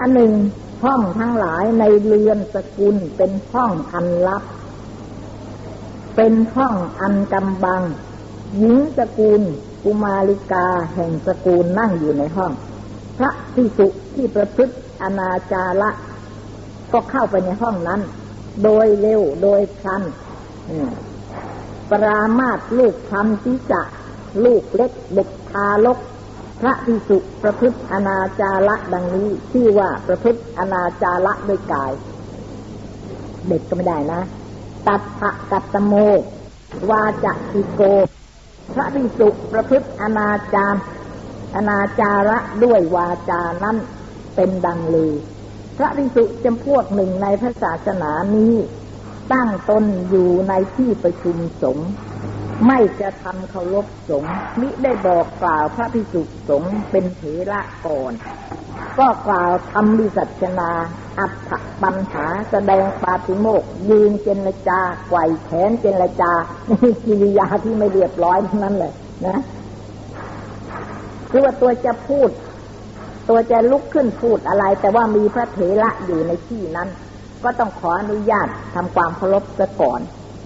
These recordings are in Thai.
อันหนึ่งห้องทั้งหลายในเรือนสกุลเป็นห้องอันลับ เป็นห้องอันกำบัง หญิงสกุลกุมาริกาแห่งสกุลนั่งอยู่ในห้อง พระพิสุที่ประพฤติอนาจาระก็เข้าไปในห้องนั้น โดยเร็วโดยชันปรามาตลูกทำศีจะลูกเล็กเด็กทารก พระพิสุประพฤติอนาจาระดังนี้ชื่อว่าประพฤติอนาจาระด้วยกาย เด็กก็ไม่ได้นะ ตัดภะกัตโม วาจะติโก พระพิสุประพฤติอนาจารอนาจาระด้วยวาจานั้นเป็นดังลือ พระพิสุจำพวกหนึ่งในพระศาสนานี้ ตั้งตนอยู่ในที่ประชุมสงฆ์ ไม่จะทำเคารพสงฆ์มิได้บอกกล่าวพระพิสุสงฆ์เป็นเถระก่อน ก็กล่าวทำวิสัชนา อัตถปัญหาแสดงปาติโมกยืนเจรจาไกวแขนเจรจากิริยาที่ไม่เรียบร้อยนั้นเลยนะคือว่าตัวจะพูด ตัวจะลุกขึ้นพูดอะไร แต่ว่ามีพระเถระอยู่ในที่นั้น ก็ต้องขออนุญาตทำความเคารพซะก่อน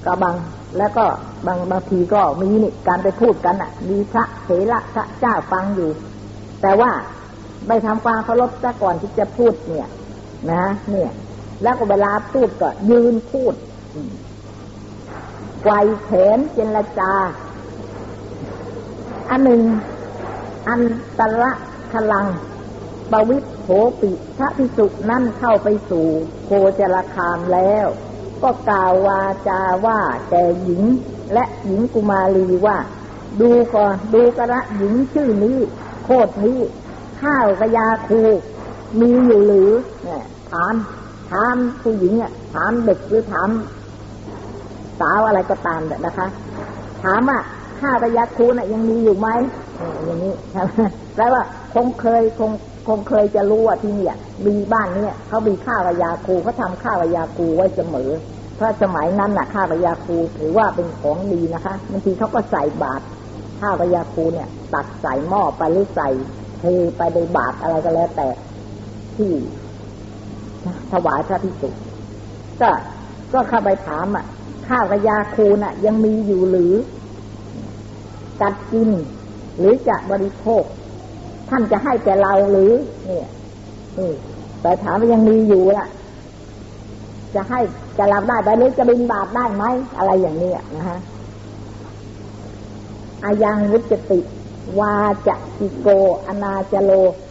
ก็บางแล้วก็บางบางทีก็มีนี่การไปพูดกันอะ มีพระเถระพระเจ้าฟังอยู่ แต่ว่าไม่ทำความเคารพซะก่อนที่จะพูดเนี่ย นะ เนี่ย แล้วก็เวลาพูดก็ยืนพูดไกวแขนเจรจา อันหนึ่ง อันตระพลังปวิทโหปิพระพิสุนั่นเข้าไปสู่โคจรคามแล้ว ก็กล่าววาจาว่าแก่หญิงและหญิงกุมารีว่า ดูก่อนดูกระหญิงชื่อนี้ โคตรนี้ ข้าวกระยาคู มีอยู่หรือเนี่ยถามถามผู้หญิงอะถามเด็กหรือถาม สาวอะไรก็ตามนะคะ ถามว่าข้าวกระยาคูน่ะยังมีอยู่ไหมอย่างนี้แปลว่าคงเคยคงคงเคยจะรู้ว่าที่นี่มีบ้านเนี่ยเขามีข้าวกระยาคูเขาทำข้าวกระยาคูไว้เสมอ พราะสมัยนั้นน่ะข้าวกระยาคูถือว่าเป็นของดีนะคะบางทีเขาก็ใส่บาตรข้าวกระยาคูเนี่ย ตักใส่หม้อไปหรือใส่เทไปในบาตรอะไรก็แล้วแต่ที่ถวายพระพิสุก็ก็เข้าไปถามอะ ข้าวกระยาคูน่ะ ยังมีอยู่หรือ กัดกิน หรือจะบริโภค ท่านจะให้แก่เราหรือ เนี่ยแต่ถามว่ายังมีอยู่ล่ะ จะให้จะรับได้ไปหรือจะบินบาปได้ไหมอะไรอย่างนี้นะฮะอายังวุจติ วาจะติโก อนาจโล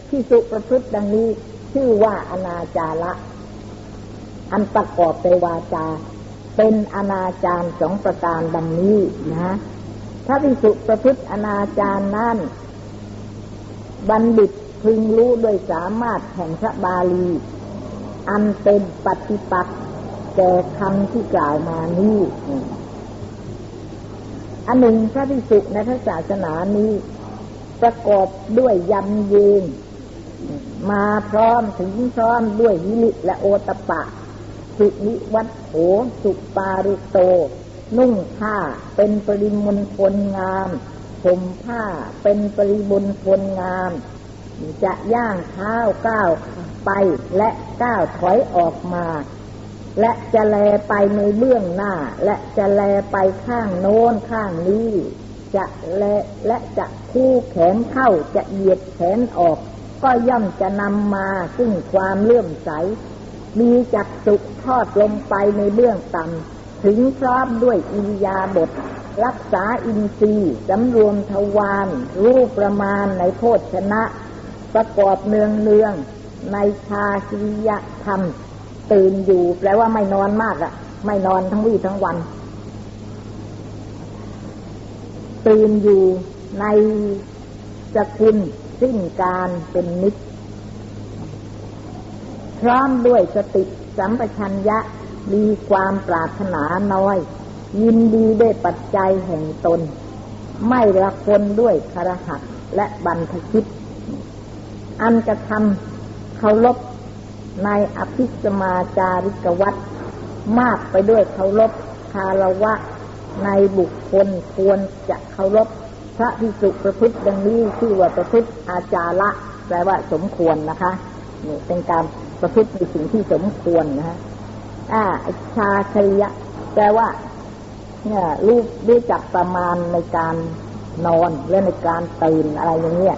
ที่สุประพฤติดังนี้ ชื่อว่าอนาจาระ อันประกอบไปวาจา เป็นอนาจารสองประการดังนี้นะถ้าพิสุประพฤติอนาจารนั้นบัณฑิตพึงรู้โดยสามารถแห่งพระบาลี อันเป็นปฏิปักษ์ แก่คำที่กล่าวมานี้อันหนึ่งพระพิสุในพระศาสนานี้ ประกอบด้วยยำเยนมาพร้อมถึงพร้อมด้วยวิลิและโอตปะ สุนิวัตโถสุปาริโต นุ่งผ้าเป็นปริมณฑลงามผมผ้าเป็นปริมณฑลงาม จะย่างเท้าก้าวไปและก้าวถอยออกมา และจะแลไปในเบื้องหน้า และจะแลไปข้างโน้นข้างนี้ จะแลและจะคู่แขนเข้าจะเหยียดแขนออก ก็ย่อมจะนำมาซึ่งความเลื่อมใส มีจักสุขทอดลงไปในเบื้องต่ำถึงพร้อมด้วยอิยาบท รักษาอินทรีย์สำรวมทวารรู้ประมาณในโพชนะ ประกอบเนืองเนืองในชาชิยธรรม ตื่นอยู่ แปลว่าไม่นอนมากอะไม่นอนทั้งวี่ทั้งวัน ตื่นอยู่ในสกุลสิ้นการเป็นนิจพร้อมด้วยสติสัมปชัญญะมีความปรารถนาน้อย ยินดีด้วยปัจจัยแห่งตน ไม่ละคนด้วยคารหักและบันทคิด อันกระทำเคารพ ในอภิสมาจาริกวัตมากไปด้วยเคารพคารวะ ในบุคคลควรจะเคารพพระพิสุประพฤติดังนี้ชื่อว่าประพฤติอาจาระแปลว่าสมควรนะคะนี่เป็นการประพฤติในสิ่งที่สมควรนะฮะอ่าชาคริยะแปลว่า เนี่ยรู้รู้จักประมาณในการนอนและในการตื่นอะไรอย่างเงี้ย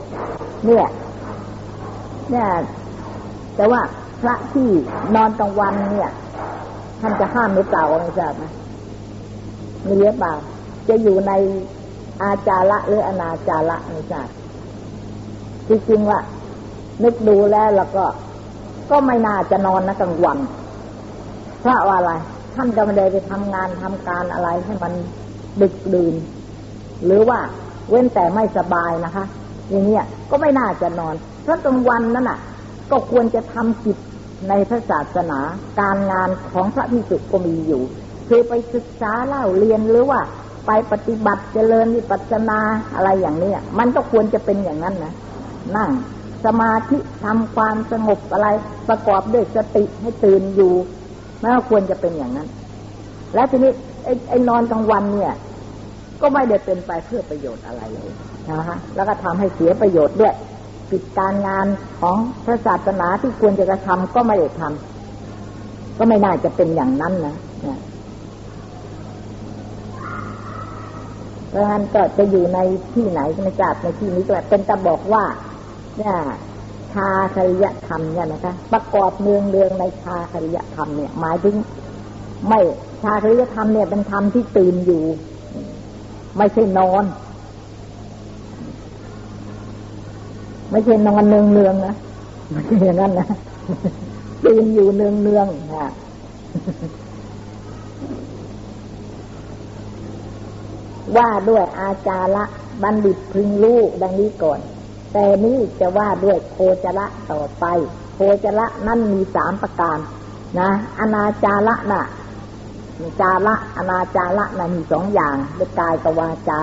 เนี่ย เนี่ย แต่ว่า พระที่นอนกลางวันเนี่ย ท่านจะห้ามหรือเปล่าไม่ทราบนะมีหรือเปล่าจะอยู่ในอาจาระหรืออนาจาระไม่ทราบจริงๆว่า นึกดูแล้วแล้วก็ ก็ไม่น่าจะนอนนะกลางวันเพราะว่าอะไร ท่านก็ไม่ได้ไปทำงานทำการอะไรให้มันดึกดื่น หรือว่าเว้นแต่ไม่สบายนะคะ อย่างเนี้ยก็ไม่น่าจะนอนเพราะกลางวันนั้นน่ะ ก็ควรจะทำกิจ ในพระศาสนาการงานของพระพิสุก็มีอยู่ คือไปศึกษาเล่าเรียนหรือว่า ไปปฏิบัติเจริญวิปัสสนาอะไรอย่างนี้มันก็ควรจะเป็นอย่างนั้นนะนั่งสมาธิทำความสงบอะไรประกอบด้วยสติให้ตื่นอยู่มันก็ควรจะเป็นอย่างนั้น และทีนี้ไอ้ไอ้นอนกลางวันเนี่ย ก็ไม่ได้เป็นไปเพื่อประโยชน์อะไรเลยนะคะแล้วก็ทำให้เสียประโยชน์ด้วย กิจการงานของพระศาสนาที่ควรจะกระทำก็ไม่ได้ทำก็ไม่น่าจะเป็นอย่างนั้นนะเนี่ยพราะฉะนั้นก็จะอยู่ในที่ไหนไม่ทราบในที่นี้ก็เป็นแต่บอกว่าเนี่ยชาคริยธรรมเนี่ยนะคะ ประกอบเมืองเรืองในชาคริยธรรมเนี่ย หมายถึง ไม่ชาคริยธรรมเนี่ยเป็นธรรมที่ตื่นอยู่ ไม่ใช่นอน ไม่ใช่นอนเนืองเนืองนะไม่ใช่อย่างนั้นนะตื่นอยู่เนืองเนืองนะว่าด้วยอาจาระบัณฑิตพึงรู้ดังนี้ก่อน แต่นี้จะว่าด้วยโคจระต่อไป โคจระนั่นมีสามประการ นะอนาจาระน่ะจาระอนาจาระน่ะมีสองอย่างด้วยกายกับวาจา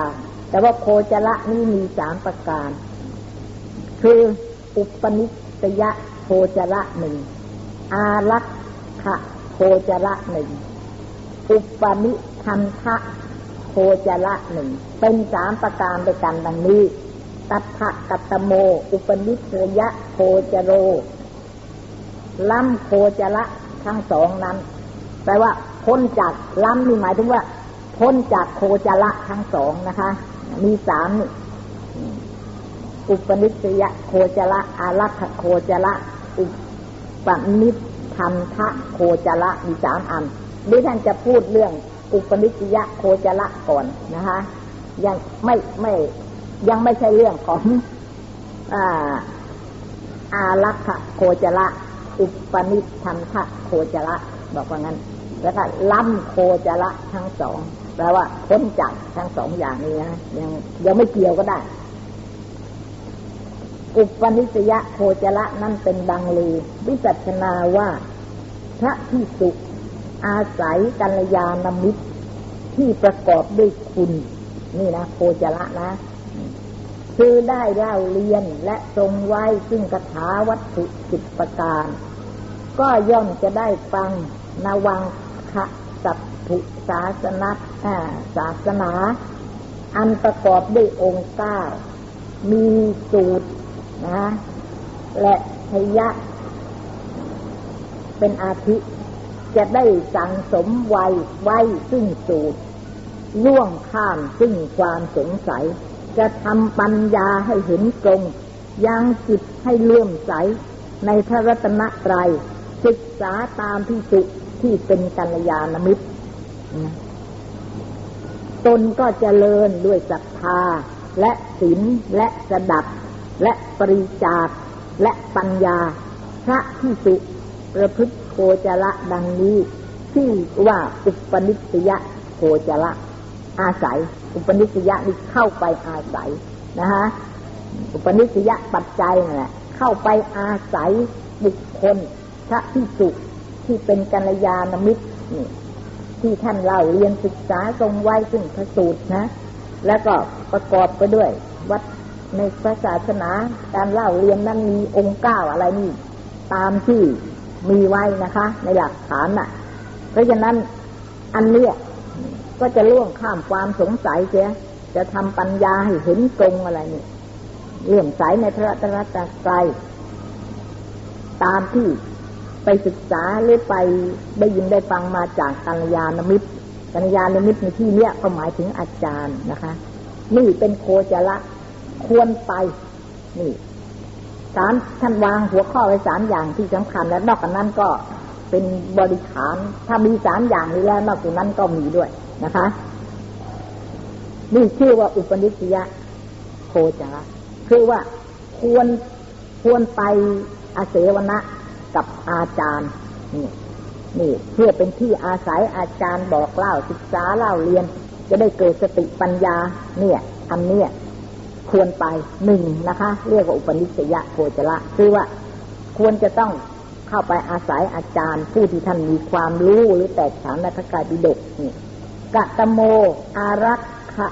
แต่ว่าโคจระนี่มีสามประการ คืออุปนิสยะโคจระหนึ่ง อารักขะโคจระหนึ่ง อุปนิคันทะโคจระหนึ่ง เป็นสามประการด้วยกันดังนี้ตัทะกัตโม อุปนิสยะโคจโรล้ำโคจระทั้งสองนั้นแปลว่าพ้นจากล้ำนี่หมายถึงว่า พ้นจากโคจระทั้งสองนะคะ มีสามนี่ อุปนิสยโคจระอารักขโคจระอุปนิทันทะโคจระมีสามอันดิท่านจะพูดเรื่องอุปนิสยโคจระก่อนนะคะ ยังไม่ไม่ยังไม่ใช่เรื่องของอาอารักขโคจระอุปนิทันทะโคจระบอกว่างั้น แล้วก็ล้ำโคจระทั้งสองแปลว่าพ้นจากทั้งสองอย่างนี้นะยังยังไม่เกี่ยวก็ได้ อุปนิสยะโคจระนั่นเป็นดังลือวิจัชนาว่า พระที่สุอาศัยกัลยาณมิตรที่ประกอบด้วยคุณ นี่นะโคจระนะ คือได้เล่าเรียนและทรงไว้ซึ่งคาถาวัตถุสิบประการ ก็ย่อมจะได้ฟังนวังคะสัพพุศาสนาศาสนา อันประกอบด้วยองค์เก้ามีสูตร นะและพยะ เป็นอาทิจะได้สั่งสมไว้ไว้ซึ่งสูตร ล่วงข้ามซึ่งความสงสัย จะทำปัญญาให้เห็นตรงยังจิตให้เลื่อมใส ในพระรัตนตรัยศึกษาตามที่สุที่เป็นกัลยาณมิตร ตนก็เจริญด้วยศรัทธาและศีลและสดับ และปริจาคและปัญญา พระที่สุประพฤติโคจระดังนี้ที่ว่าอุปนิสยโคจระอาศัย อุปนิสยนี่เข้าไปอาศัยนะฮะอุปนิสยปัจจัยนั่นแหละเข้าไปอาศัยบุคคลพระที่สุที่เป็นกัลยาณมิตรนี่ที่ท่านเล่าเรียนศึกษาทรงไว้ซึ่งพระสูตรนะ แล้วก็ประกอบไปด้วย วัด ในพระศาสนาการเล่าเรียนนั้นมีองค์เก้าอะไรนี่ตามที่มีไว้นะคะ ในหลักฐานน่ะ เพราะฉะนั้นอันเนี้ยก็จะล่วงข้ามความสงสัยเสียจะทำปัญญาให้เห็นตรงอะไรนี่เลื่อมใสในพระตรัสใจตามที่ไปศึกษาหรือไปได้ยินได้ฟังมาจากกัลยาณมิตรกัลยาณมิตรในที่เนี้ยก็หมายถึงอาจารย์นะคะ นี่เป็นโคจละ ควรไป นี่สารท่านวางหัวข้อไว้สามอย่างที่สำคัญ และนอกจากนั้นก็เป็นบริขาร ถ้ามีสามอย่างนี้แล้วนอกจากนั้นก็มีด้วยนะคะ นี่ชื่อว่าอุปนิสัยโคจระคือว่าควรควรไปอาเสวนะกับอาจารย์นี่นี่เพื่อเป็นที่อาศัยอาจารย์บอกเล่าศึกษาเล่าเรียน จะได้เกิดสติปัญญา เนี่ยอันเนี้ย ควรไปหนึ่งนะคะ เรียกว่าอุปนิสัยโคจระคือว่าควรจะต้องเข้าไปอาศัยอาจารย์ ผู้ที่ท่านมีความรู้หรือแตกฉานในพระกายบิดกนี่กัตโม อารักขะ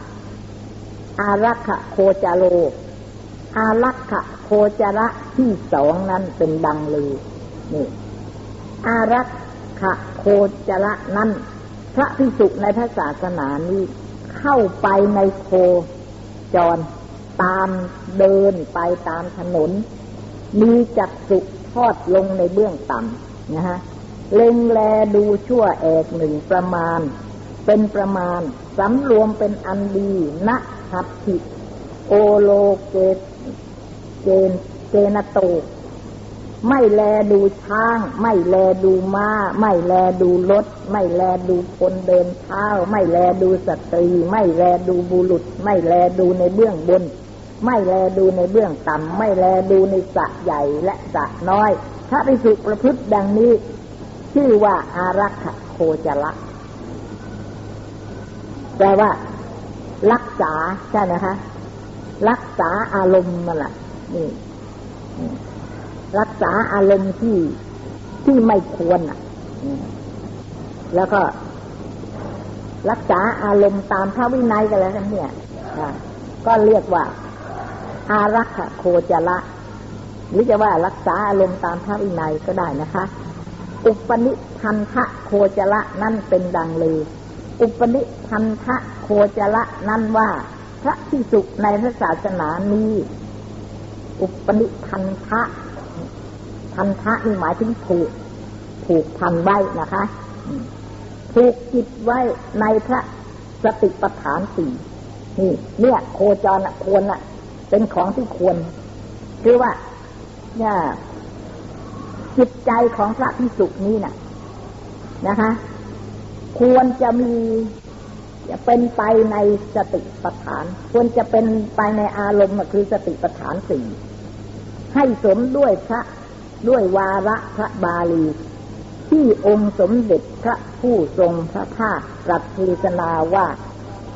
อารักขะโคจโล อารักขะโคจระที่สองนั้นเป็นดังเลยนี่ อารักขะโคจระนั้นพระพิสุในพระศาสนานี้เข้าไปในโคจร ตามเดินไปตามถนน มีจักสุทอดลงในเบื้องต่ำนะฮะเล็งแลดูชั่วแอกหนึ่งประมาณ เป็นประมาณสำรวมเป็นอันดีนะหัตถิโอโลเกเกนเกนโต ไม่แลดูช้าง ไม่แลดูม้า ไม่แลดูรถ ไม่แลดูคนเดินเท้า ไม่แลดูสตรี ไม่แลดูบุรุษ ไม่แลดูในเบื้องบน ไม่แลดูในเบื้องต่ำไม่แลดูในสะใหญ่และสะน้อย ถ้าไปสุประพฤติดังนี้ ชื่อว่าอารักขโคจระแปลว่า รักษาใช่ไหมคะ รักษาอารมณ์นั่นแหละนี่ รักษาอารมณ์ที่ที่ไม่ควรอะแล้วก็รักษาอารมณ์ตามพระวินัยกันแล้วกันเนี่ยก็เรียกว่า อารักขโคจระหรือจะว่ารักษาอารมณ์ตามพระวินัยก็ได้นะคะ อุปนิพันธะโคจระนั่นเป็นดังเลยอุปนิพันธะโคจระนั่นว่า พระที่สุในพระศาสนานี้อุปนิพันธะพันธะนี่หมายถึงผูกผูกพันไว้นะคะผูกจิตไว้ในพระสติปัฏฐานสี่นี่ เนี่ย โคจรควรอะ เป็นของที่ควรคือว่าเนี่ยจิตใจของพระพิสุนี้น่ะ นะคะ ควรจะมีจะเป็นไปในสติปัฏฐาน ควรจะเป็นไปในอารมณ์คือสติปัฏฐานสี่ให้สมด้วยพระด้วยวาระพระบาลี ที่องค์สมเด็จพระผู้ทรงพระภาคตรัสเทศนาว่า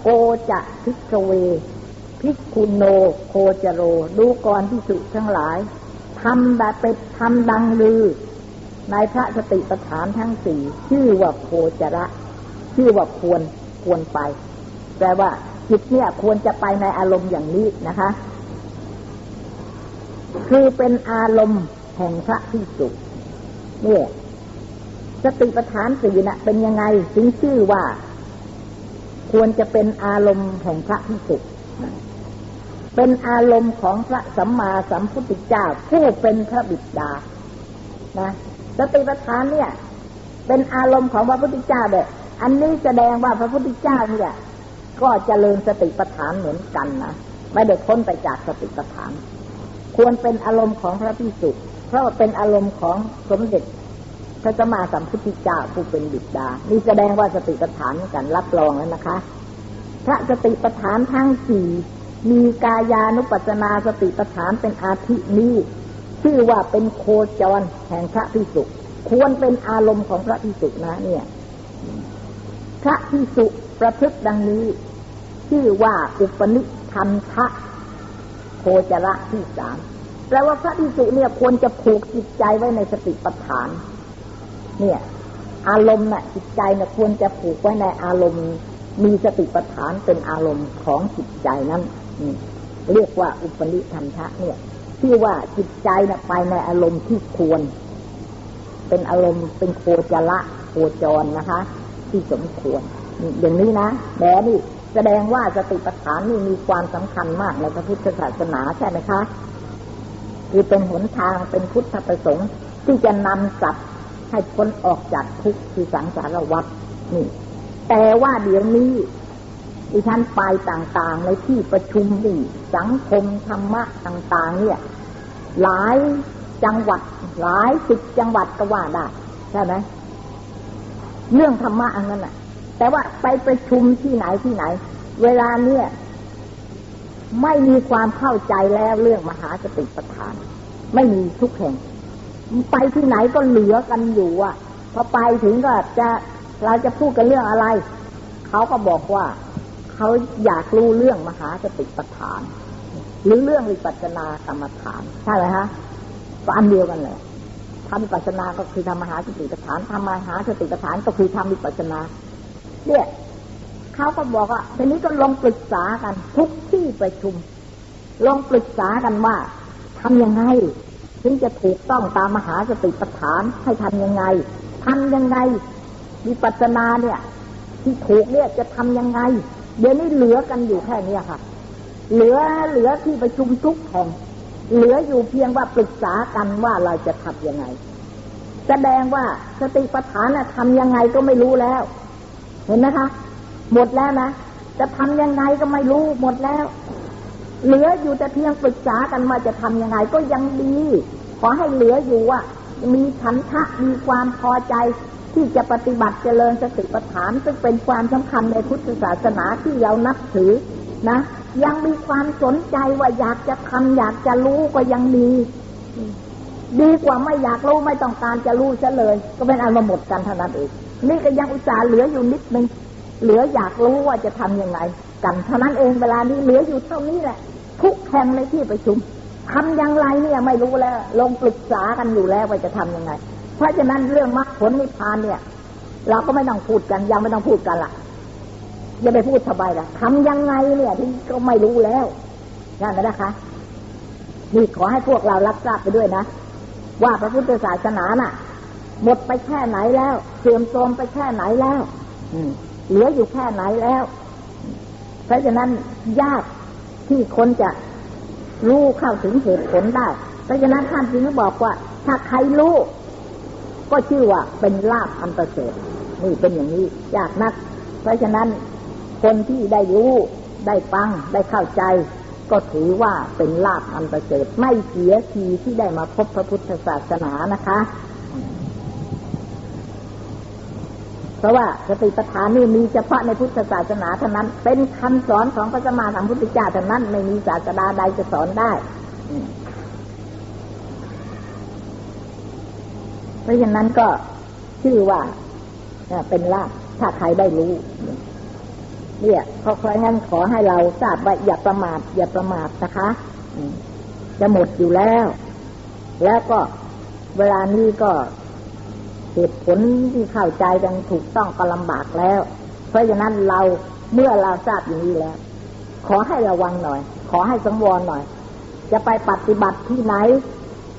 โกจะพิกเว พิกุโนโคจโร ดูกรที่สุทั้งหลายทำแบบเป็นทำดังลือ ในพระสติปัฏฐานทั้งสี่ชื่อว่าโคจระ ชื่อว่าควรควรไป แปลว่าจิตเนี่ยควรจะไปในอารมณ์อย่างนี้นะคะ คือเป็นอารมณ์แห่งพระพิสุเนี่ยสติปัฏฐานสี่นะ่ะ เป็นยังไงถึงชื่อว่า ควรจะเป็นอารมณ์แห่งพระพิสุ เป็นอารมณ์ของพระสัมมาสัมพุทธเจ้าผู้เป็นพระบิดา นะสติปัฏฐานเนี่ย เป็นอารมณ์ของพระพุทธเจ้าเด็อันนี้แสดงว่าพระพุทธเจ้าเนี่ย ก็เจริญสติปัฏฐานเหมือนกันนะไม่ได้พ้นไปจากสติปัฏฐาน ควรเป็นอารมณ์ของพระพิสุเพราะเป็นอารมณ์ของสมเด็จพระสัมมาสัมพุทธเจ้าผู้เป็นบิดา นี่แสดงว่าสติปัฏฐานกันรับรองแล้วนะคะ พระสติปัฏฐานทั้งสี่ มีกายานุปัจนาสติปัฏฐานเป็นอาทินี้ชื่อว่าเป็นโคจรแห่งพระพิสุควรเป็นอารมณ์ของพระพิสุนะ เนี่ย พระพิสุประพฤติดังนี้ ชื่อว่าอุปนิพันธะโคจระที่สามแปลว่าพระพิสุเนี่ยควรจะผูกจิตใจไว้ในสติปัฏฐาน เนี่ย อารมณ์น่ะ จิตใจน่ะควรจะผูกไว้ในอารมณ์ มีสติปัฏฐานเป็นอารมณ์ของจิตใจนั้น เรียกว่าอุปนิธรรมะเนี่ยที่ว่าจิตใจนะไปในอารมณ์ที่ควร เป็นอารมณ์เป็นโคจระโคจรนะคะ ที่สมควรอย่างนี้นะแม้นี่แสดงว่าสติปัฏฐานนี่มีความสำคัญมากในพระพุทธศาสนาใช่ไหมคะคือเป็นหนทางเป็นพุทธประสงค์ ที่จะนำสัตว์ให้พ้นออกจากทุกข์คือสังสารวัฏนี่ แต่ว่าเดี๋ยวนี้ ดิฉันไปต่างๆ ในที่ประชุมนี่สังคมธรรมะต่าง ๆ เนี่ย หลายจังหวัด หลายสิบจังหวัดก็ว่าได้ใช่ไหมเรื่องธรรมะอันนั้นแหะแต่ว่าไปประชุมที่ไหนที่ไหน เวลาเนี่ย ไม่มีความเข้าใจแล้วเรื่องมหาสติปัฏฐาน ไม่มีทุกแห่ง ไปที่ไหนก็เหลือกันอยู่อะพอไปถึงก็จะเราจะพูดกันเรื่องอะไร เขาก็บอกว่า เขาอยากรู้เรื่องมหาสติปัฏฐาน หรือเรื่องวิปัสสนากรรมฐานใช่ไหมฮะก็อันเดียวกันเลยทำวิปัสสนาก็คือทำมหาสติปัฏฐานทำมหาสติปัฏฐานก็คือทำวิปัสสนา เนี่ยเขาก็บอกว่าทีนี้ก็ลงปรึกษากันทุกที่ประชุมลงปรึกษากันว่าทำยังไงถึงจะถูกต้องตามมหาสติปัฏฐานให้ทำยังไงทำยังไงวิปัสสนาเนี่ย ที่ถูกเนี่ยจะทำยังไง เดี๋ยวนี้เหลือกันอยู่แค่นี้ค่ะ เหลือเหลือที่ประชุมทุกแห่ง เหลืออยู่เพียงว่าปรึกษากันว่าเราจะทำยังไง แสดงว่าสติปัฏฐานทำยังไงก็ไม่รู้แล้ว เห็นไหมคะ หมดแล้วนะจะทำยังไงก็ไม่รู้หมดแล้ว เหลืออยู่แต่เพียงปรึกษากันว่าจะทำยังไงก็ยังดี ขอให้เหลืออยู่ว่ามีฉันทะมีความพอใจ ที่จะปฏิบัติเจริญสติปัฏฐาน ซึ่งเป็นความสำคัญในพุทธศาสนาที่เรานับถือนะ ยังมีความสนใจว่าอยากจะทำอยากจะรู้ก็ยังมี ดีกว่าไม่อยากรู้ไม่ต้องการจะรู้ซะเลย ก็เป็นอันมาหมดกันเท่านั้นเองนี่ก็ยังอุตส่าห์เหลืออยู่นิดนึงเหลืออยากรู้ว่าจะทํำยังไง กันเท่านั้นเองเวลานี้เหลืออยู่เท่านี้แหละ ทุกแห่งในที่ประชุมทำอย่างไรเนี่ยไม่รู้แล้ว ลงปรึกษากันอยู่แล้วว่าจะทํำยังไง ราะฉะนั้นเรื่องมรรคผลนิพพานเนี่ย เราก็ไม่ต้องพูดกันยังไม่ต้องพูดกันละอย่าไปพูดสบายละทำยังไงเนี่ยที่ก็ไม่รู้แล้วนั่นนะคะนี่ขอให้พวกเรารับทราบไปด้วยนะ ว่าพระพุทธศาสนาน่ะ หมดไปแค่ไหนแล้ว เสื่อมโทรมไปแค่ไหนแล้วเหลืออยู่แค่ไหนแล้ว เพราะฉะนั้นยากที่คนจะรู้เข้าถึงเหตุผลได้ เพราะฉะนั้นท่านจึงบอกว่า ถ้าใครรู้ ก็ชื่อว่าเป็นลาภอันประเสริฐนี่เป็นอย่างนี้ยากนัก เพราะฉะนั้นคนที่ได้รู้ได้ฟังได้เข้าใจ ก็ถือว่าเป็นลาภอันประเสริฐไม่เสียทีที่ได้มาพบพระพุทธศาสนานะคะ เพราะว่าสติปัฏฐานนี่มีเฉพาะในพุทธศาสนาเท่านั้น เป็นคำสอนของพระสมมาสัมพุทธเจ้าเท่านั้นไม่มีศาสดาใดจะสอนได้ เพราะฉะนั้นก็ชื่อว่าเป็นลาภถ้าใครได้รู้ เนี่ยเพราะฉะนั้นขอให้เราทราบว่าอย่าประมาทอย่าประมาทนะคะจะหมดอยู่แล้ว แล้วก็เวลานี้ก็เหตุผลที่เข้าใจกันถูกต้องก็ลำบากแล้ว เพราะฉะนั้นเราเมื่อเราทราบอย่างนี้แล้ว ขอให้ระวังหน่อย ขอให้สังวรหน่อย จะไปปฏิบัติที่ไหน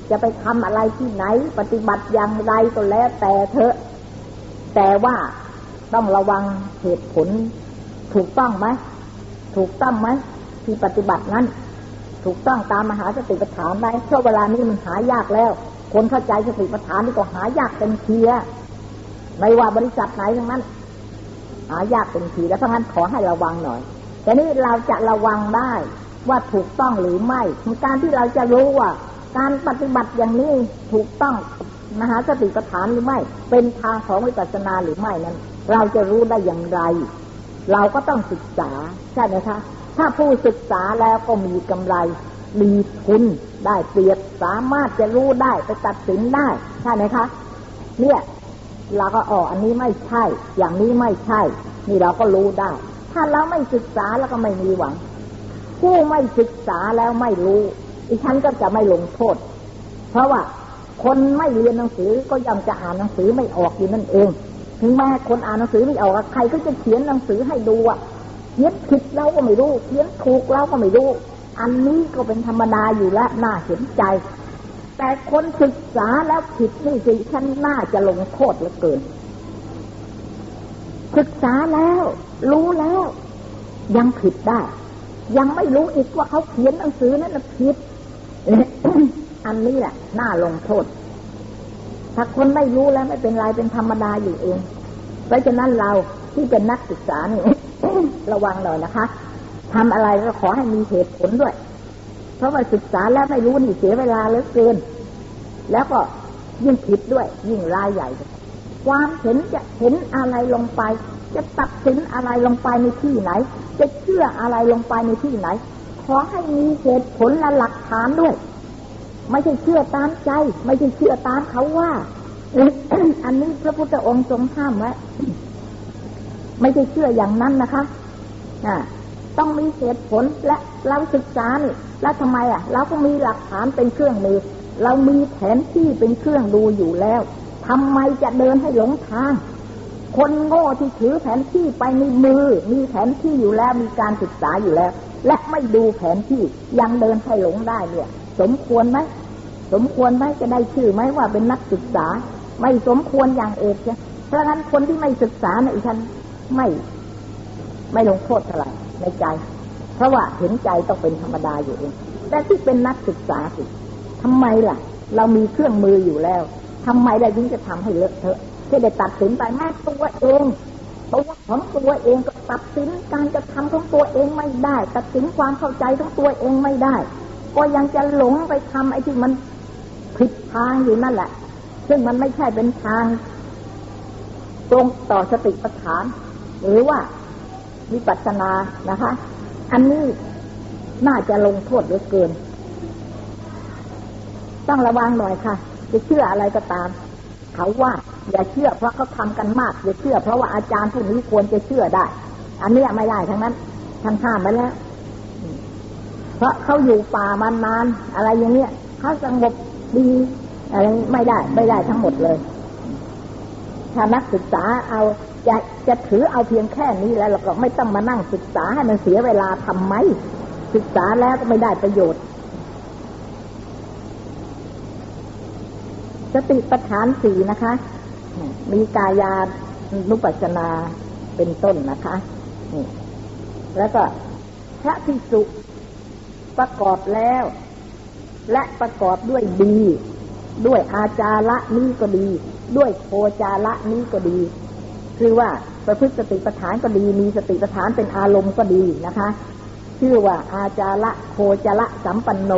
จะไปทำอะไรที่ไหน ปฏิบัติอย่างไรก็แล้วแต่เถอะ แต่ว่าต้องระวังเหตุผล ถูกต้องไหมถูกต้องไหมที่ปฏิบัตินั้น ถูกต้องตามมหาสติปัฏฐานไหมเพราะเวลานี้มันหายากแล้ว คนเข้าใจสติปัฏฐานนี่ก็หายากเป็นเทียไม่ว่าบริษัทไหนทั้งนั้น หายากเป็นทีแล้วทั้งนั้นขอให้ระวังหน่อยแต่นี้เราจะระวังได้ว่าถูกต้องหรือไม่ การที่เราจะรู้ว่า การปฏิบัติอย่างนี้ถูกต้องมหาสติปัฏฐานหรือไม่ เป็นทางของวิปัสสนาหรือไม่นั้น เราจะรู้ได้อย่างไร เราก็ต้องศึกษาใช่ไหมคะ ถ้าผู้ศึกษาแล้วก็มีกำไร มีทุนได้เปรียบสามารถจะรู้ได้ไปตัดสินได้ใช่ไหมคะ เนี่ยเราก็อ๋ออันนี้ไม่ใช่ อย่างนี้ไม่ใช่ นี่เราก็รู้ได้ ถ้าเราไม่ศึกษาแล้วก็ไม่มีหวัง ผู้ไม่ศึกษาแล้วไม่รู้ อีฉันก็จะไม่ลงโทษ เพราะว่าคนไม่เรียนหนังสือก็ย่อมจะอ่านหนังสือไม่ออกอยู่นั่นเอง ถึงแม้คนอ่านหนังสือไม่ออกใครก็จะเขียนหนังสือให้ดูอะเขียนผิดเราก็ไม่รู้เขียนถูกเราก็ไม่รู้ อันนี้ก็เป็นธรรมดาอยู่แล้วน่าเห็นใจ แต่คนศึกษาแล้วผิดนี่สิฉันน่าจะลงโทษเหลือเกิน ศึกษาแล้ว รู้แล้ว ยังผิดได้ ยังไม่รู้อีกว่าเขาเขียนหนังสือนั้นผิด อันนี้แหละน่าลงโทษ ถ้าคนไม่รู้แล้วไม่เป็นไรเป็นธรรมดาอยู่เอง เพราะฉะนั้นเราที่เป็นนักศึกษานี่ระวังหน่อยนะคะทำอะไรก็ขอให้มีเหตุผลด้วย เพราะว่าศึกษาแล้วไม่รู้นี่เสียเวลาเหลือเกิน แล้วก็ยิ่งผิดด้วย ยิ่งรายใหญ่ ความเห็นจะเห็นอะไรลงไป จะตัดสินอะไรลงไปในที่ไหน จะเชื่ออะไรลงไปในที่ไหน ขอให้มีเหตุผลและหลักฐานด้วย ไม่ใช่เชื่อตามใจ ไม่ใช่เชื่อตามเขาว่า อันนี้พระพุทธองค์ทรงห้ามไว้ไม่ใช่เชื่ออย่างนั้นนะคะต้องมีเหตุผลและเราศึกษานี่แล้วทำไมอะ เราก็มีหลักฐานเป็นเครื่องมือ เรามีแผนที่เป็นเครื่องดูอยู่แล้วทำไมจะเดินให้หลงทาง คนโง่ที่ถือแผนที่ไปในมือ มีแผนที่อยู่แล้วมีการศึกษาอยู่แล้ว และไม่ดูแผนที่ยังเดินให้หลงได้เนี่ย สมควรไหมสมควรไหมจะได้ชื่อไหมว่าเป็นนักศึกษา ไม่สมควรอย่างเอกเนี่ยเพราะฉะนั้นคนที่ไม่ศึกษาเนี่ยฉันไม่ ไม่ลงโทษเท่าไหร่ในใจ เพราะว่าเห็นใจต้องเป็นธรรมดาอยู่เองแต่ที่เป็นนักศึกษาสิทำไมล่ะ เรามีเครื่องมืออยู่แล้วทำไมได้ยิ่งจะทำให้เลอะเทอะที่ได้ตัดสินไปแม่ตัวเอง ตัวของตัวเองก็ตัดสินการจะทำของตัวเองไม่ได้ ตัดสินความเข้าใจของตัวเองไม่ได้ ก็ยังจะหลงไปทำไอ้ที่มันผิดทางอยู่นั่นแหละ ซึ่งมันไม่ใช่เป็นทาง ตรงต่อสติปัฏฐาน หรือว่าวิปัสสนานะคะ อันนี้น่าจะลงโทษเหลือเกิน ต้องระวังหน่อยค่ะ จะเชื่ออะไรก็ตาม เขาว่า อย่าเชื่อเพราะเขาทำกันมาก อย่าเชื่อ เพราะว่าอาจารย์ผู้นี้ควรจะเชื่อได้ อันนี้ไม่ได้ทั้งนั้นท่านห้ามไปแล้ว เพราะเขาอยู่ป่ามานานอะไรอย่างเนี้ยเขาสงบดีอะไรไม่ได้ ไม่ได้ทั้งหมดเลยถ้านักศึกษาเอาจะจะถือเอาเพียงแค่นี้แล้วเราก็ไม่ต้องมานั่งศึกษาให้มันเสียเวลาทำไม ศึกษาแล้วก็ไม่ได้ประโยชน์ สติปัฏฐานสี่นะคะ มีกายานุปัสสนาเป็นต้นนะคะนี่แล้วก็พระภิกษุประกอบแล้ว และประกอบด้วยดี ด้วยอาจาระนี้ก็ดี ด้วยโคจาระนี้ก็ดี คือว่าประพฤติสติปัฏฐานก็ดี มีสติปัฏฐานเป็นอารมณ์ก็ดีนะคะ ชื่อว่าอาจาระโคจาระสัมปันโน